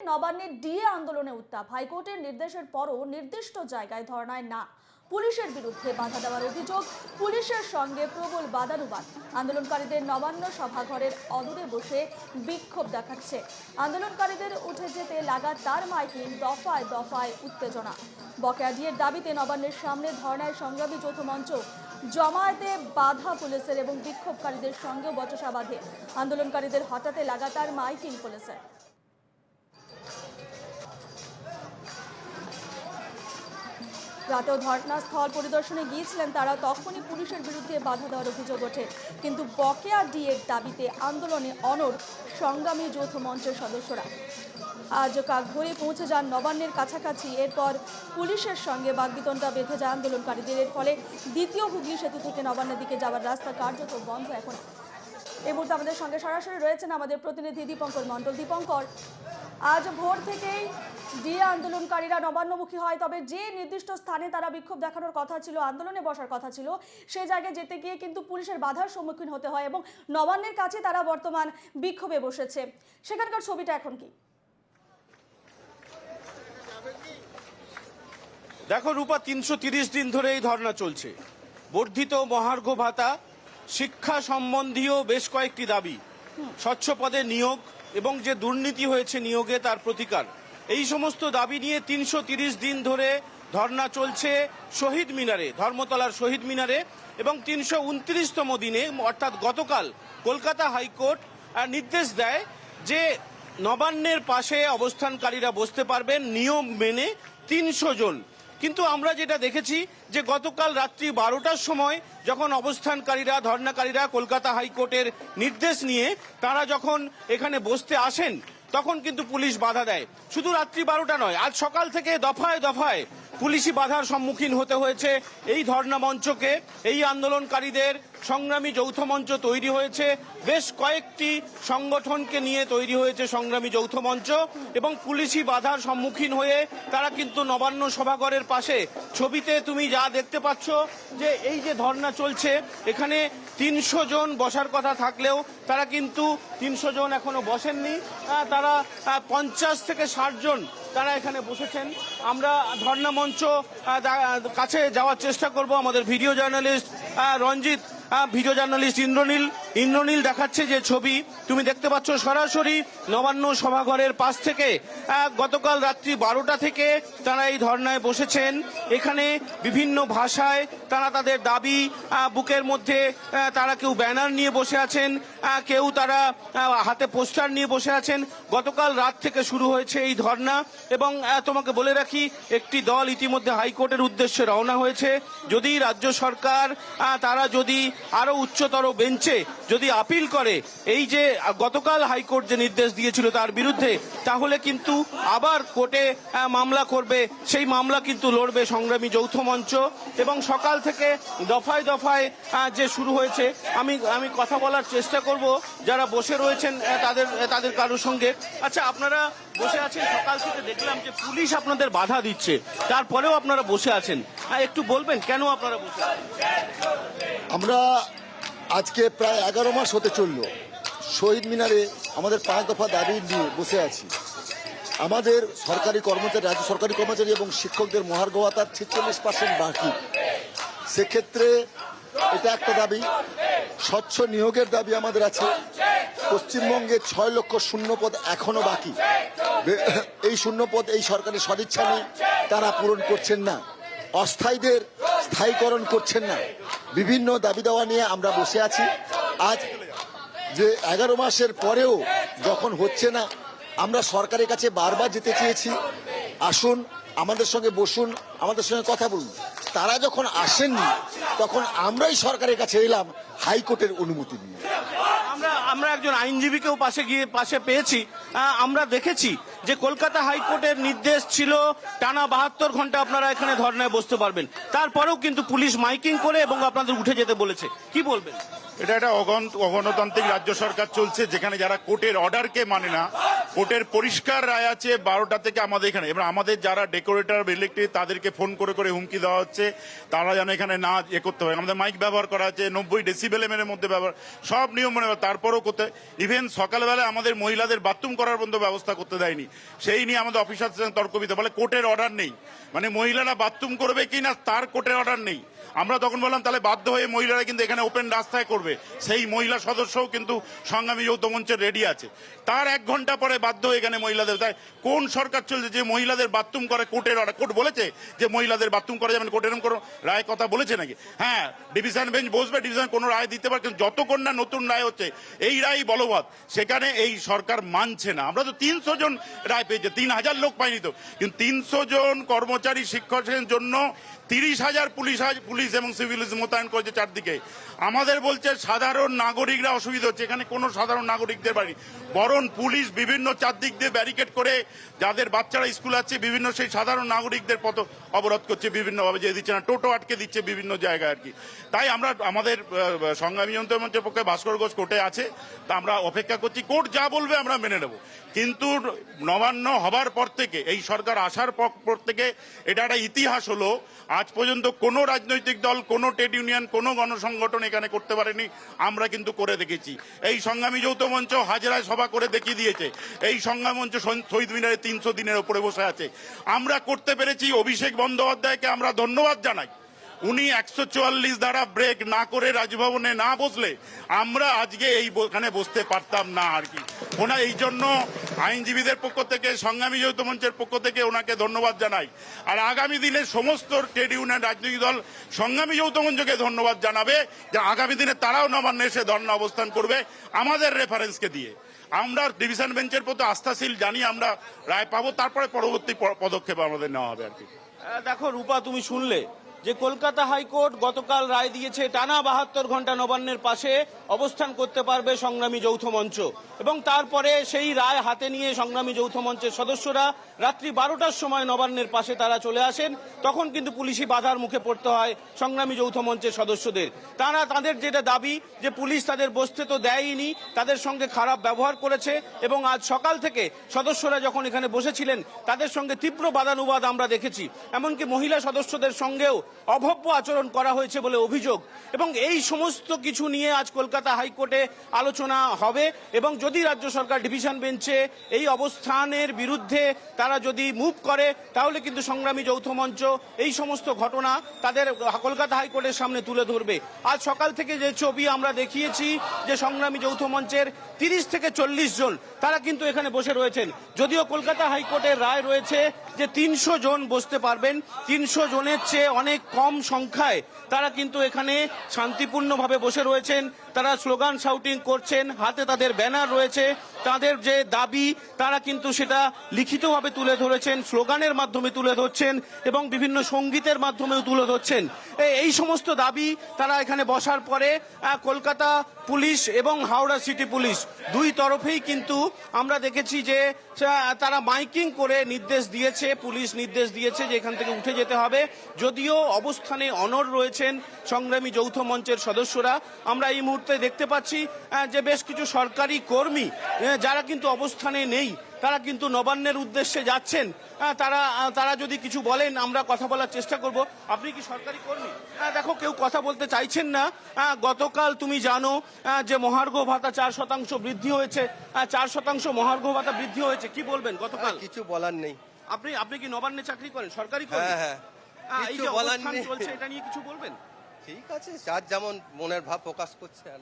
নবান্নের ডিএ আন্দোলনে উত্তাপ। হাইকোর্টের নির্দেশের পরও নির্দিষ্ট জায়গায় ধর্নায় না। পুলিশের বিরুদ্ধে বাধা দেওয়ার অভিযোগ, পুলিশের সঙ্গে প্রবল বাদানুবাদ। আন্দোলনকারীদের নবান্ন সভাঘরের অদূরে বসে বিক্ষোভ দেখাচ্ছে। আন্দোলনকারীদের উঠে যেতে লাগাতার মাইকিং, দফায় দফায় উত্তেজনা। বকেয়া ডিএর দাবিতে নবান্নের সামনে ধর্নায় সংগ্রামী যৌথ মঞ্চ জমায়েতে বাধা পুলিশের এবং বিক্ষোভকারীদের সঙ্গেও বচসা বাঁধে আন্দোলনকারীদের হঠাতে লাগাতার মাইকিং পুলিশের। রাতেও ধর্নাস্থল পরিদর্শনে গিয়েছিলেন তারা, তখনই পুলিশের বিরুদ্ধে বাধা দেওয়ার অভিযোগ ওঠে। কিন্তু বকেয়া ডিএর দাবিতে আন্দোলনে অনর সংগ্রামী যৌথ মঞ্চের সদস্যরা। আজ কাকভরে পৌঁছে যান নবান্নের কাছাকাছি। এরপর পুলিশের সঙ্গে বাগবিতণ্ডা বেঁধে যায় আন্দোলনকারীদের। এর ফলে দ্বিতীয় হুগলি সেতু থেকে নবান্নের দিকে যাওয়ার রাস্তা কার্যত বন্ধ এখন। এই মুহূর্তে আমাদের সঙ্গে সরাসরি রয়েছেন আমাদের প্রতিনিধি দীপঙ্কর মণ্ডল। দীপঙ্কর আজ ভোর থেকেই ডিএ আন্দোলনকারীরা নবান্নমুখী হয়, তবে যে নির্দিষ্ট স্থানে তারা বিক্ষোভ দেখানোর কথা ছিল, আন্দোলনে বসার কথা ছিল, সে জায়গায় যেতে গিয়ে কিন্তু পুলিশের বাধার সম্মুখীন হতে হয় এবং নবান্নের কাছে তারা বর্তমান বিক্ষোভে বসেছে। সেখানকার ছবিটা এখন কি? দেখো রূপা, তিনশো দিন ধরে এই ধর্ণা চলছে। বর্ধিত মহার্ঘ ভাতা, শিক্ষা সম্বন্ধীয় বেশ কয়েকটি দাবি, স্বচ্ছ পদে নিয়োগ এবং যে দুর্নীতি হয়েছে নিয়োগে তার প্রতিকার। এই সমস্ত দাবি নিয়ে তিনশো দিন ধরে ধর্না চলছে শহীদ মিনারে, ধর্মতলার শহীদ মিনারে এবং তিনশো উনত্রিশতম দিনে, অর্থাৎ গতকাল কলকাতা হাইকোর্ট নির্দেশ দেয় যে নবান্নের পাশে অবস্থানকারীরা বসতে পারবেন। নিয়ম মেনে তিনশো জন কিন্তু আমরা যেটা দেখেছি যে গতকাল রাত্রি বারোটার সময় যখন অবস্থানকারীরা ধর্নাকারীরা কলকাতা হাইকোর্টের নির্দেশ নিয়ে তারা যখন এখানে বসতে আসেন, তখন কিন্তু পুলিশ বাধা দেয়। শুধু রাত্রি বারোটা নয়, আজ সকাল থেকে দফায় দফায় পুলিশি বাধার সম্মুখীন হতে হয়েছে। এই ধর্ণা মঞ্চকে, এই আন্দোলনকারীদের সংগ্রামী যৌথ মঞ্চ তৈরি হয়েছে। বেশ কয়েকটি সংগঠনকে নিয়ে তৈরি হয়েছে সংগ্রামী যৌথ মঞ্চ এবং পুলিশি বাধার সম্মুখীন হয়ে তারা কিন্তু নবান্ন সভাঘরের পাশে ছবিতে তুমি যা দেখতে পাচ্ছ যে এই যে ধর্ণা চলছে, এখানে তিনশো জন বসার কথা থাকলেও তারা কিন্তু তিনশো জন এখনও বসেননি। তারা পঞ্চাশ থেকে ষাট জন তারা এখানে বসেছেন। আমরা ধর্ণা মঞ্চ কাছে যাওয়ার চেষ্টা করব। আমাদের video journalist Ranjit video journalist Indranil Indranil দেখাচ্ছে যে ছবি। তুমি দেখতে পাচ্ছ সরাসরি নবান্ন সভাঘরের পাশ থেকে গতকাল রাত্রি বারোটা থেকে তারা এই ধর্নায় বসেছেন। এখানে বিভিন্ন ভাষায় তারা তাদের দাবি বুকের মধ্যে তারা কেউ ব্যানার নিয়ে বসে আছেন কেউ তারা হাতে পোস্টার নিয়ে বসে আছেন। গতকাল রাত থেকে শুরু হয়েছে এই ধর্না এবং তোমাকে বলে রাখি, একটি দল ইতিমধ্যে হাইকোর্টের উদ্দেশ্যে রওনা হয়েছে। যদি রাজ্য সরকার তারা যদি আরও উচ্চতর বেঞ্চে যদি আপিল করে, এই যে গতকাল হাইকোর্ট যে নির্দেশ দিয়েছিল তার বিরুদ্ধে, তাহলে কিন্তু আবার কোর্টে মামলা করবে। সেই মামলা কিন্তু লড়বে সংগ্রামী যৌথ মঞ্চ এবং সকাল থেকে দফায় দফায় যে শুরু হয়েছে, আমি আমি কথা বলার চেষ্টা করব। যারা বসে রয়েছেন তাদের তাদের কারোর সঙ্গে। আচ্ছা আপনারা বসে আছেন সকাল থেকে, দেখলাম যে পুলিশ আপনাদের বাধা দিচ্ছে। তারপরেও আপনারা বসে আছেন। একটু বলবেন, কেন আপনারা বসে আমরা আজকে প্রায় এগারো মাস হতে চলল। শহীদ মিনারে আমাদের পাঁচ দফা দাবি নিয়ে বসে আছি। আমাদের সরকারি কর্মচারী, রাজ্য সরকারি কর্মচারী এবং শিক্ষকদের মহার্ঘ ভাতার ছেচল্লিশ পার্সেন্ট বাকি। সেক্ষেত্রে এটা একটা দাবি। স্বচ্ছ নিয়োগের দাবি আমাদের আছে। পশ্চিমবঙ্গে ছয় লক্ষ শূন্যপদ এখনও বাকি। এই শূন্যপদ এই সরকারের সদিচ্ছা নেই। তারা পূরণ করছেন না। অস্থায়ীদের স্থায়ীকরণ করছেন না। বিভিন্ন দাবি দেওয়া নিয়ে আমরা বসে আছি। আজ যে এগারো মাসের পরেও যখন হচ্ছে না, আমরা সরকারের কাছে বারবার যেতে চেয়েছি। আসুন, আমাদের সঙ্গে বসুন, আমাদের সঙ্গে কথা বলুন। তারা যখন আসেননি, তখন আমরাই সরকারের কাছে এলাম হাইকোর্টের অনুমতি নিয়ে। আমরা আমরা একজন আইনজীবীকেও পাশে গিয়ে, পাশে পেয়েছি। আমরা দেখেছি যে কলকাতা হাইকোর্টের নির্দেশ ছিল, টানা বাহাত্তর ঘণ্টা আপনারা এখানে ধর্নায় বসতে পারবেন। তারপরেও কিন্তু পুলিশ মাইকিং করে এবং আপনাদের উঠে যেতে বলেছে। কি বলবেন? এটা একটা অগণ- অগণতান্ত্রিক রাজ্য সরকার চলছে, যেখানে যারা কোর্টের অর্ডারকে মানে না কোর্টের পরিষ্কার রায় আছে বারোটা থেকে আমাদের এখানে। এবার আমাদের যারা ডেকোরেটর, ইলেকট্রিক, তাদেরকে ফোন করে করে হুমকি দেওয়া হচ্ছে। তারা যেন এখানে না এ করতে হয়। আমাদের মাইক ব্যবহার করা আছে, নব্বই ডেসিবেল এর মধ্যে ব্যবহার সব নিয়ম মানে তারপরেও করতে ইভেন সকালবেলা আমাদের মহিলাদের বাথরুম করার পর্যন্ত ব্যবস্থা করতে দেয়নি। সেই নিয়ে আমাদের অফিসার তর্ক বিতে বলে কোর্টের অর্ডার নেই। মানে মহিলারা বাথরুম করবে কি না তার কোর্টের অর্ডার নেই। আমরা তখন বললাম, তাহলে বাধ্য হয়ে মহিলারা কিন্তু এখানে ওপেন রাস্তায় করবে। সেই মহিলা সদস্যও কিন্তু সংগ্রামী যৌথ মঞ্চের রেডি আছে। তার এক ঘণ্টা পরে বাধ্য হয়ে এখানে মহিলাদের, তাই কোন সরকার চলছে যে মহিলাদের বাথরুম করে কোর্টের অর্ডার, কোর্ট বলেছে যে মহিলাদের বাথরুম করা যাবে না কোর্ট কোনো রায় কথা বলেছে নাকি? হ্যাঁ ডিভিশন বেঞ্চ বসবে ডিভিশন কোনো রায় দিতে পারে, কিন্তু যতক্ষণ না নতুন রায় হচ্ছে, এই রায় বলবৎ। সেখানে এই সরকার মানছে না। আমরা তো তিনশো জন রায় পেয়েছে, তিন হাজার লোক পাইনি তো। কিন্তু তিনশো জন কর্মচারী শিক্ষকের জন্য তিরিশ হাজার পুলিশ হাজ- পুলিশ এবং সিভিল মোতায়েন করেছে চারদিকে। আমাদের বলছে সাধারণ নাগরিকরা অসুবিধা হচ্ছে। এখানে কোনো সাধারণ নাগরিকদের বাড়ি বরং পুলিশ, বিভিন্ন চারদিক দিয়ে ব্যারিকেড করে যাদের বাচ্চারা স্কুল আছে, বিভিন্ন সেই সাধারণ নাগরিকদের পথ অবরোধ করছে বিভিন্নভাবে, যে দিচ্ছে না, টোটো আটকে দিচ্ছে বিভিন্ন জায়গায় আর কি। তাই আমরা, আমাদের সংগ্রামী যন্ত্র মঞ্চের পক্ষে ভাস্কর ঘোষ কোর্টে আছে, তা আমরা অপেক্ষা করছি, কোর্ট যা বলবে আমরা মেনে নেব। কিন্তু নবান্ন হবার পর থেকে, এই সরকার আসার পর থেকে এটা একটা ইতিহাস হলো, আজ পর্যন্ত কোনো রাজনৈতিক দল, কোনো ট্রেড ইউনিয়ন, কোনো গণসংগঠন এখানে করতে পারেনি, আমরা কিন্তু করে দেখেছি। এই সংগ্রামী যৌথ মঞ্চ হাজারায় সভা করে দেখিয়ে দিয়েছে। এই সংগ্রাম মঞ্চ শহীদ- মিনারে তিনশো দিনের উপরে বসে আছে। আমরা করতে পেরেছি অভিষেক বন্দ্যোপাধ্যায়কে আমরা ধন্যবাদ জানাই। উনি একশো চুয়াল্লিশ দ্বারা ব্রেক না করে রাজভবনে না বসলে আমরা আজকে এই এখানে বসতে পারতাম না আর কি। ওনা এই জন্য আইনজীবীদের পক্ষ থেকে, সংগ্রামী যৌথ মঞ্চের পক্ষ থেকে ওনাকে ধন্যবাদ জানাই। আর আগামী দিনে সমস্ত ট্রেড ইউনিয়ন রাজনৈতিক দল সংগ্রামী যৌথ মঞ্চকে ধন্যবাদ জানাবে যে আগামী দিনে তারাও নবান্নে এসে ধর্ণা অবস্থান করবে আমাদের রেফারেন্সকে দিয়ে। আমরা ডিভিশন বেঞ্চের প্রতি আস্থাশীল, জানি আমরা রায় পাবো, তারপরে পরবর্তী পদক্ষেপ আমাদের নেওয়া হবে আর কি। দেখো রূপা, তুমি শুনলে? যে কলকাতা হাইকোর্ট গতকাল রায় দিয়েছে, টানা বাহাত্তর ঘণ্টা নবান্নের পাশে অবস্থান করতে পারবে সংগ্রামী যৌথ মঞ্চ। এবং তারপরে সেই রায় হাতে নিয়ে সংগ্রামী যৌথ মঞ্চের সদস্যরা রাত্রি বারোটার সময় নবান্নের পাশে তারা চলে আসেন। তখন কিন্তু পুলিশি বাধার মুখে পড়তে হয় সংগ্রামী যৌথ মঞ্চের সদস্যদের। তারা তাদের যেটা দাবি, যে পুলিশ তাদের বসতে তো দেয়নি তাদের সঙ্গে খারাপ ব্যবহার করেছে এবং আজ সকাল থেকে সদস্যরা যখন এখানে বসেছিলেন, তাদের সঙ্গে তীব্র বাদানুবাদ আমরা দেখেছি। এমনকি মহিলা সদস্যদের সঙ্গেও অভব্য আচরণ করা হয়েছে বলে অভিযোগ। এবং এই সমস্ত কিছু নিয়ে আজ কলকাতা হাইকোর্টে আলোচনা হবে। এবং যদি রাজ্য সরকার ডিভিশন বেঞ্চে এই অবস্থানের বিরুদ্ধে তারা যদি মুভ করে, তাহলে কিন্তু সংগ্রামী যৌথ মঞ্চ এই সমস্ত ঘটনা তাদের কলকাতা হাইকোর্টের সামনে তুলে ধরবে। আজ সকাল থেকে যে ছবি আমরা দেখিয়েছি যে সংগ্রামী যৌথ মঞ্চের তিরিশ থেকে চল্লিশ জন, তারা কিন্তু এখানে বসে রয়েছেন। যদিও কলকাতা হাইকোর্টের রায় রয়েছে যে তিনশো জন বসতে পারবেন, তিনশো জনের চেয়ে অনেক কম সংখ্যায় তারা কিন্তু এখানে শান্তিপূর্ণভাবে বসে রয়েছেন। তারা স্লোগান শাউটিং করছেন, হাতে তাদের ব্যানার রয়েছে, তাদের যে দাবি, তারা কিন্তু সেটা লিখিতভাবে তুলে ধরেছেন, স্লোগানের মাধ্যমে তুলে ধরছেন এবং বিভিন্ন সঙ্গীতের মাধ্যমেও তুলে ধরছেন। এই সমস্ত দাবি তারা এখানে বসার পরে কলকাতা পুলিশ এবং হাওড়া সিটি পুলিশ দুই তরফেই কিন্তু আমরা দেখেছি যে তারা মাইকিং করে নির্দেশ দিয়েছে, পুলিশ নির্দেশ দিয়েছে যে এখান থেকে উঠে যেতে হবে। যদিও অবস্থানে অনর রয়েছেন সংগ্রামী যৌথ মঞ্চের সদস্যরা, আমরা এই মুহূর্তে দেখতে পাচ্ছি যে বেশ কিছু সরকারি কর্মী যারা কিন্তু অবস্থানে নেই তারা কিন্তু নবান্নের উদ্দেশ্যে যাচ্ছেন। তারা তারা যদি কিছু বলেন আমরা কথা বলার চেষ্টা করব। আপনি কি সরকারি কর্মী? দেখো কেউ কথা বলতে চাইছেন না। গতকাল তুমি জানো যে মহার্ঘ ভাতা চার শতাংশ বৃদ্ধি হয়েছে। চার শতাংশ মহার্ঘ ভাতা বৃদ্ধি হয়েছে। কি বলবেন গতকাল? কিছু বলার নেই। আপনি আপনি কি নবান্নে চাকরি করেন? সরকারি কর্মী? হ্যাঁ হ্যাঁ। এই যে বলার অবস্থান চলছে এটা নিয়ে কিছু বলবেন? ঠিক আছে, যার যেমন মনের ভাব প্রকাশ করছে আর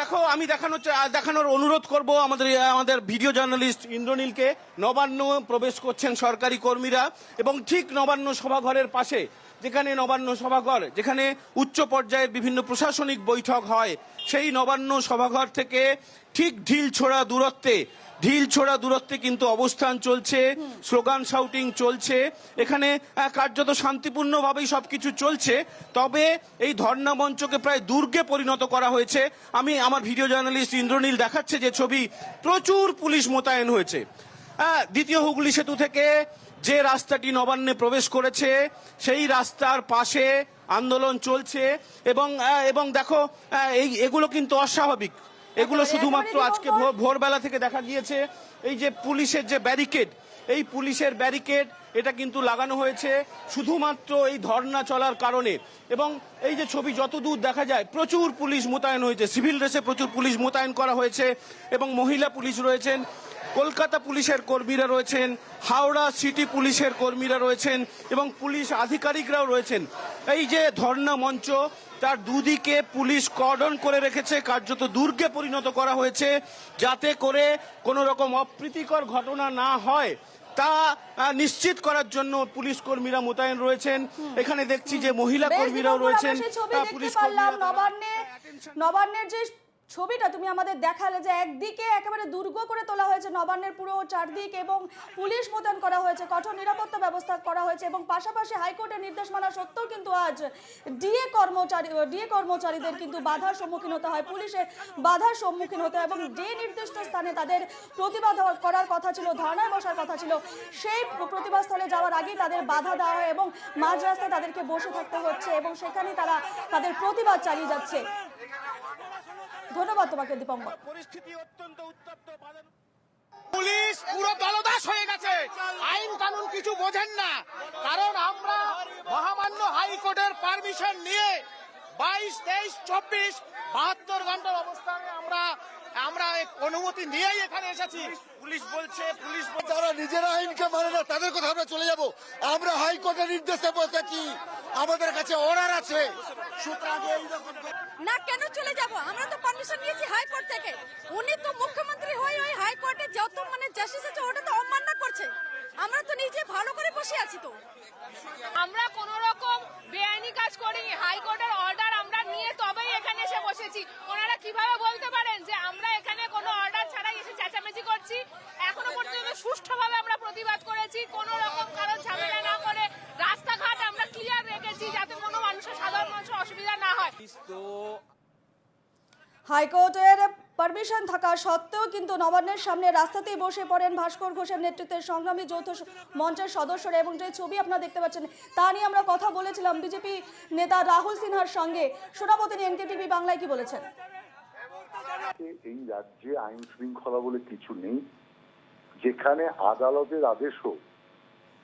দেখো, আমি দেখানোর দেখানোর অনুরোধ করব আমাদের আমাদের ভিডিও জার্নালিস্ট ইন্দ্রনীলকে। নবান্ন প্রবেশ করছেন সরকারি কর্মীরা এবং ঠিক নবান্ন সভাঘরের পাশে। যেখানে নবান্ন সভাঘর, যেখানে উচ্চ পর্যায়ের বিভিন্ন প্রশাসনিক বৈঠক হয়, সেই নবান্ন সভাঘর থেকে ঠিক ঢিল ছোড়া দূরত্বে, ঢিল ছোড়া দূরত্বে কিন্তু অবস্থান চলছে, স্লোগান শাউটিং চলছে, এখানে কার্যত শান্তিপূর্ণভাবেই সব কিছু চলছে, তবে এই ধর্ণা মঞ্চকে প্রায় দুর্গে পরিণত করা হয়েছে। আমি আমার ভিডিও জার্নালিস্ট ইন্দ্রনীল দেখাচ্ছে যে ছবি প্রচুর পুলিশ মোতায়েন হয়েছে। দ্বিতীয় হুগলি সেতু থেকে যে রাস্তাটি নবান্নে প্রবেশ করেছে সেই রাস্তার পাশে আন্দোলন চলছে এবং এবং দেখো এই এগুলো কিন্তু অস্বাভাবিক। এগুলো শুধুমাত্র আজকে। ভোরবেলা থেকে দেখা গিয়েছে। এই যে পুলিশের যে ব্যারিকেড এই পুলিশের ব্যারিকেড এটা কিন্তু লাগানো হয়েছে শুধুমাত্র এই ধর্না চলার কারণে। এবং এই যে ছবি যতদূর দেখা যায় প্রচুর পুলিশ মোতায়েন হয়েছে। সিভিল ড্রেসে প্রচুর পুলিশ মোতায়েন করা হয়েছে এবং মহিলা পুলিশ রয়েছেন। কলকাতা পুলিশের কর্মীরা রয়েছেন হাওড়া সিটি পুলিশের কর্মীরা রয়েছেন এবং পুলিশ আধিকারিকরাও রয়েছেন। এই যে ধর্ণা মঞ্চ তার দুদিকে পুলিশ কর্ডন করে রেখেছে কার্যত দুর্গে পরিণত করা হয়েছে যাতে করে কোনো রকম অপ্রীতিকর ঘটনা না হয়। তা নিশ্চিত করার জন্য পুলিশ কর্মীরা মোতায়েন রয়েছেন। এখানে দেখছি যে মহিলা কর্মীরাও রয়েছেন পুলিশ কর্মীরা নবান্নের যে ছবিটা তুমি আমাদের দেখালে যে একদিকে একেবারে দুর্গ করে তোলা হয়েছে, নবান্নের পুরো চারদিক এবং পুলিশ মোতায়েন করা হয়েছে, কঠোর নিরাপত্তা ব্যবস্থা করা হয়েছে এবং পাশাপাশি হাইকোর্টের নির্দেশ মানা সত্ত্বেও কিন্তু আজ ডিএ কর্মচারী, ডিএ কর্মচারীদের কিন্তু বাধার সম্মুখীন হতে হয় পুলিশের বাধার সম্মুখীন হতে হয় এবং যে নির্দিষ্ট স্থানে তাদের প্রতিবাদ করার কথা ছিল, ধর্নায় বসার কথা ছিল, সেই প্রতিবাদ স্থলে যাওয়ার আগেই তাদের বাধা দেওয়া হয় এবং মাঝ রাস্তায় তাদেরকে বসে থাকতে হচ্ছে এবং সেখানে তারা তাদের প্রতিবাদ চালিয়ে যাচ্ছে। ধন্যবাদ তোমাকে, দীপঙ্কর। পরিস্থিতি অত্যন্ত উত্তপ্ত পুলিশ পুরো দলদাস হয়ে গেছে। আইন কানুন কিছু বোঝেন না। কারণ আমরা মহামান্য হাইকোর্টের পারমিশন নিয়ে বাইশ, তেইশ, চব্বিশ, বাহাত্তর ঘণ্টার অবস্থানে আমরা আমরা অনুমতি নিয়েই এখানে এসেছি। পুলিশ বলছে পুলিশ বলছে। যারা নিজেরা আইনকে মানে না তাদের কথা আমরা চলে যাব। আমরা হাইকোর্টের নির্দেশে বসেছি আমাদের কাছে অর্ডার আছে। না কেন চলে যাব? আমরা তো পারমিশন নিয়েছি হাইকোর্ট থেকে। উনি তো মুখ্যমন্ত্রী হয়ে ওই হাইকোর্টে যত মানে জাস্টিস আছে ওটা তো অমান্য করছে। আমরা তো নিজে ভালো করে বসে আছি তো আমরা কোন রকম বেআইনি কাজ করিনি হাইকোর্টের অর্ডার আমরা নিয়ে তবেই এখানে এসে বসেছি ওনারা কীভাবে বলতে পারেন যে আমরা এখানে কোনো অর্ডার ছাড়াই এসে চেঁচামেচি করছি এখনও পর্যন্ত সুষ্ঠুভাবে আমরা প্রতিবাদ করেছি কোন রকম কারও ঝামেলা না করে রাস্তাঘাট আমরা ক্লিয়ার রেখেছি যাতে কোনো মানুষের সাধারণ মানুষের অসুবিধা হয় হাইকোর্টের পারমিশন থাকা সত্ত্বেও কিন্তু নবান্নের সামনে রাস্তাতেই বসে পড়েন ভাস্কর ঘোষের নেতৃত্বে সংগ্রামী যৌথ মঞ্চের সদস্যরা এবং যে ছবি আপনারা দেখতে পাচ্ছেন তা নিয়ে আমরা কথা বলেছিলাম বিজেপি নেতা রাহুল সিনহার সঙ্গে। শোনাবো তিনি এনকেটিভি বাংলায় কি বলেছেন। এই রাজ্যে আইন শৃঙ্খলা বলে কিছু নেই। যেখানে আদালতের আদেশও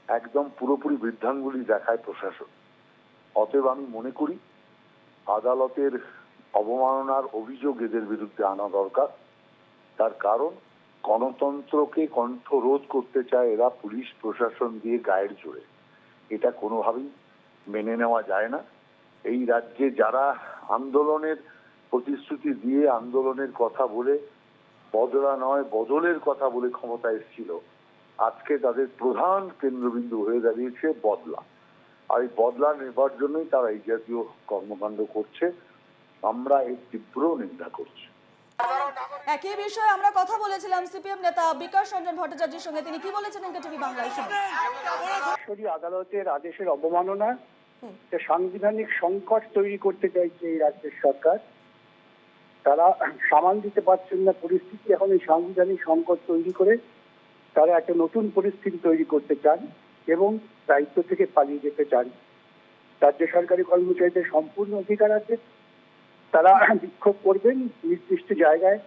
একদম পুরোপুরি বৃদ্ধাঙ্গুলি দেখায় প্রশাসন। অতএব আমি মনে করি আদালতের অবমাননার অভিযোগ এদের বিরুদ্ধে আনা দরকার। তার কারণ, গণতন্ত্রকে কণ্ঠরোধ করতে চায় এরা পুলিশ, প্রশাসন দিয়ে গায়ের জোরে। এটা কোনোভাবেই মেনে নেওয়া যায় না। এই রাজ্যে যারা আন্দোলনের প্রতিশ্রুতি দিয়ে আন্দোলনের কথা বলে, বদলা নয়, বদলের কথা বলে ক্ষমতা এসেছিল, আজকে তাদের প্রধান কেন্দ্রবিন্দু হয়ে দাঁড়িয়েছে বদলা। আর এই বদলা নেবার জন্যই তারা এই জাতীয় কর্মকাণ্ড করছে। আমরা এর তীব্র নিন্দা করছি। একই বিষয়ে আমরা কথা বলেছিলাম সিপিএম নেতা বিকাশ রঞ্জন ভট্টাচার্যের সঙ্গে। তিনি কি বলেছেন এনকেটিভি বাংলায় শুনুন আদালতের আদেশের অবমাননা সাংবিধানিক সংকট তৈরি করতে চাইছে এই রাজ্যের সরকার তারা সামাল দিতে পারছেন না পরিস্থিতি। এখন এই সাংবিধানিক সংকট তৈরি করে তারা একটা নতুন পরিস্থিতি তৈরি করতে চান। এবং দায়িত্ব থেকে পালিয়ে যেতে চান। রাজ্য সরকারি কর্মচারীদের সম্পূর্ণ অধিকার আছে। তারা বিক্ষোভ করবেন নির্দিষ্ট জায়গায়।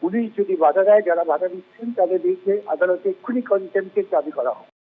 পুলিশ যদি বাধা দেয়, যারা বাধা দিচ্ছেন, তাদের বিরুদ্ধে আদালতে এক্ষুনি কন্টেম্পের দাবি করা হোক।